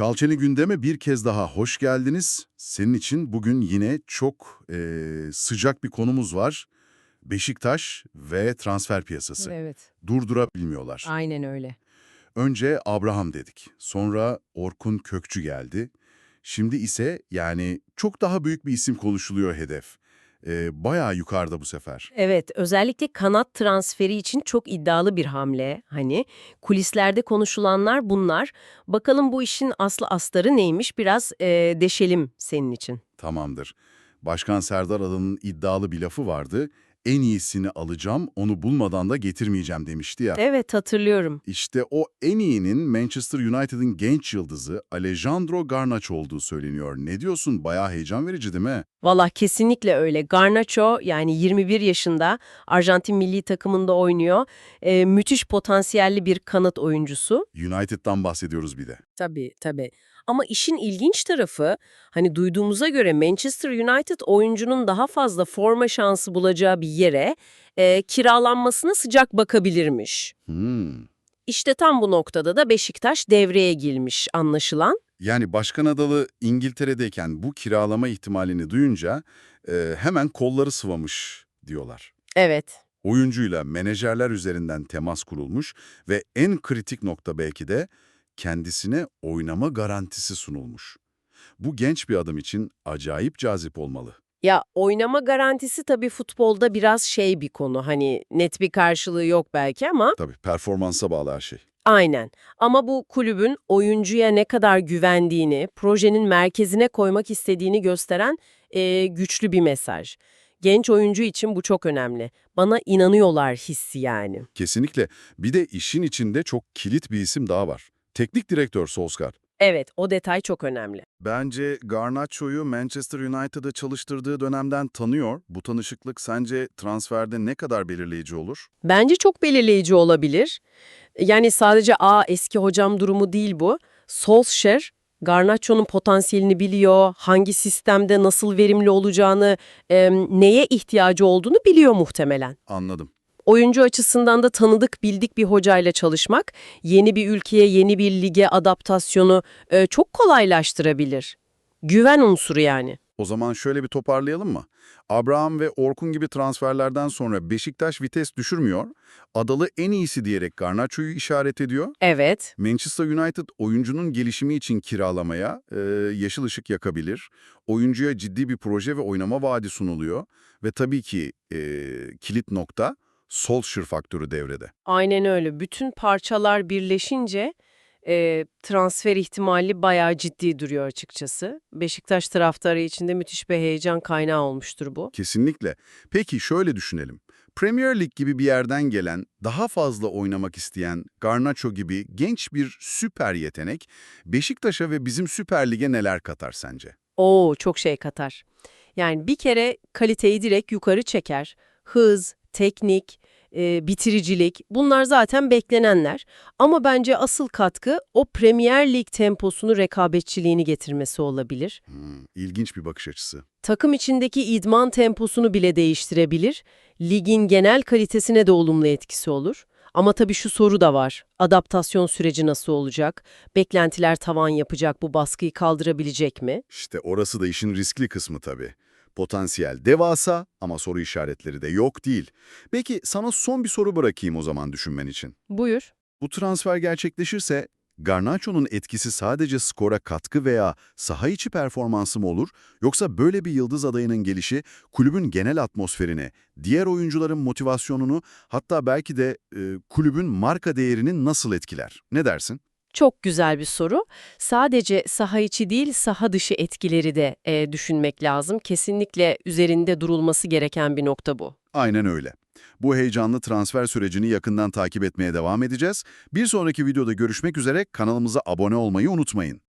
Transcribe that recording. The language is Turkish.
Çalçeni gündeme bir kez daha hoş geldiniz. Senin için bugün yine çok eee, sıcak bir konumuz var. Beşiktaş ve transfer piyasası. Evet, Durdurabilmiyorlar. aynen öyle. Önce Abraham dedik. Sonra Orkun Kökçü geldi. Şimdi ise yani çok daha büyük bir isim konuşuluyor hedef. Eee bayağı yukarıda bu sefer. Evet, özellikle kanat transferi için çok iddialı bir hamle. Hani kulislerde konuşulanlar bunlar. Bakalım bu işin aslı astarı neymiş biraz e, deşelim senin için. Tamamdır. Başkan Serdar Adalı'nın iddialı bir lafı vardı. En iyisini alacağım, onu bulmadan da getirmeyeceğim demişti ya. Evet, hatırlıyorum. İşte o en iyinin Manchester United'ın genç yıldızı Alejandro Garnacho olduğu söyleniyor. Ne diyorsun? Bayağı heyecan verici değil mi? Valla kesinlikle öyle. Garnacho yani 21 yaşında Arjantin milli takımında oynuyor. E, müthiş potansiyelli bir kanat oyuncusu. United'dan bahsediyoruz bir de. Tabii tabii. Ama işin ilginç tarafı hani duyduğumuza göre Manchester United oyuncunun daha fazla forma şansı bulacağı bir yere e, kiralanmasına sıcak bakabilirmiş. Hmm. İşte tam bu noktada da Beşiktaş devreye girmiş anlaşılan. Yani Başkan Adalı İngiltere'deyken bu kiralama ihtimalini duyunca e, hemen kolları sıvamış diyorlar. Evet. Oyuncuyla menajerler üzerinden temas kurulmuş ve en kritik nokta belki de kendisine oynama garantisi sunulmuş. Bu genç bir adam için acayip cazip olmalı. Ya oynama garantisi tabii futbolda biraz şey bir konu. Hani net bir karşılığı yok belki ama Tabii performansa bağlı her şey. Aynen. Ama bu kulübün oyuncuya ne kadar güvendiğini, projenin merkezine koymak istediğini gösteren e, güçlü bir mesaj. Genç oyuncu için bu çok önemli. Bana inanıyorlar hissi yani. Kesinlikle. Bir de işin içinde çok kilit bir isim daha var. Teknik direktör Solskjaer. Evet, o detay çok önemli. Bence Garnacho'yu Manchester United'ı çalıştırdığı dönemden tanıyor. Bu tanışıklık sence transferde ne kadar belirleyici olur? Bence çok belirleyici olabilir. Yani sadece a eski hocam durumu değil bu. Solskjaer, Garnacho'nun potansiyelini biliyor, hangi sistemde nasıl verimli olacağını, e, neye ihtiyacı olduğunu biliyor muhtemelen. Anladım. Oyuncu açısından da tanıdık, bildik bir hocayla çalışmak, yeni bir ülkeye, yeni bir lige adaptasyonu e, çok kolaylaştırabilir. Güven unsuru yani. O zaman şöyle bir toparlayalım mı? Abraham ve Orkun gibi transferlerden sonra Beşiktaş vites düşürmüyor. Adalı en iyisi diyerek Garnacho'yu işaret ediyor. Evet, Manchester United oyuncunun gelişimi için kiralamaya e, yeşil ışık yakabilir. Oyuncuya ciddi bir proje ve oynama vaadi sunuluyor. Ve tabii ki e, kilit nokta Solskjaer faktörü devrede. aynen öyle. Bütün parçalar birleşince e, transfer ihtimali bayağı ciddi duruyor açıkçası. Beşiktaş taraftarı için de müthiş bir heyecan kaynağı olmuştur bu. Kesinlikle. Peki şöyle düşünelim. Premier Lig gibi bir yerden gelen, daha fazla oynamak isteyen Garnacho gibi genç bir süper yetenek Beşiktaş'a ve bizim Süper Lig'e neler katar sence? Oo, çok şey katar. Yani bir kere kaliteyi direkt yukarı çeker. Hız, teknik, e, bitiricilik bunlar zaten beklenenler. Ama bence asıl katkı o Premier Lig temposunu, rekabetçiliğini getirmesi olabilir. Hmm, ilginç bir bakış açısı. Takım içindeki idman temposunu bile değiştirebilir. Ligin genel kalitesine de olumlu etkisi olur. Ama tabii şu soru da var. Adaptasyon süreci nasıl olacak? Beklentiler tavan yapacak, bu baskıyı kaldırabilecek mi? İşte orası da işin riskli kısmı tabii. Potansiyel devasa ama soru işaretleri de yok değil. Peki sana son bir soru bırakayım o zaman düşünmen için. Buyur. Bu transfer gerçekleşirse Garnacho'nun etkisi sadece skora katkı veya saha içi performansı mı olur yoksa böyle bir yıldız adayının gelişi kulübün genel atmosferini, diğer oyuncuların motivasyonunu hatta belki de e, kulübün marka değerini nasıl etkiler? Ne dersin? Çok güzel bir soru. Sadece saha içi değil, saha dışı etkileri de e, düşünmek lazım. Kesinlikle üzerinde durulması gereken bir nokta bu. Aynen öyle. Bu heyecanlı transfer sürecini yakından takip etmeye devam edeceğiz. Bir sonraki videoda görüşmek üzere kanalımıza abone olmayı unutmayın.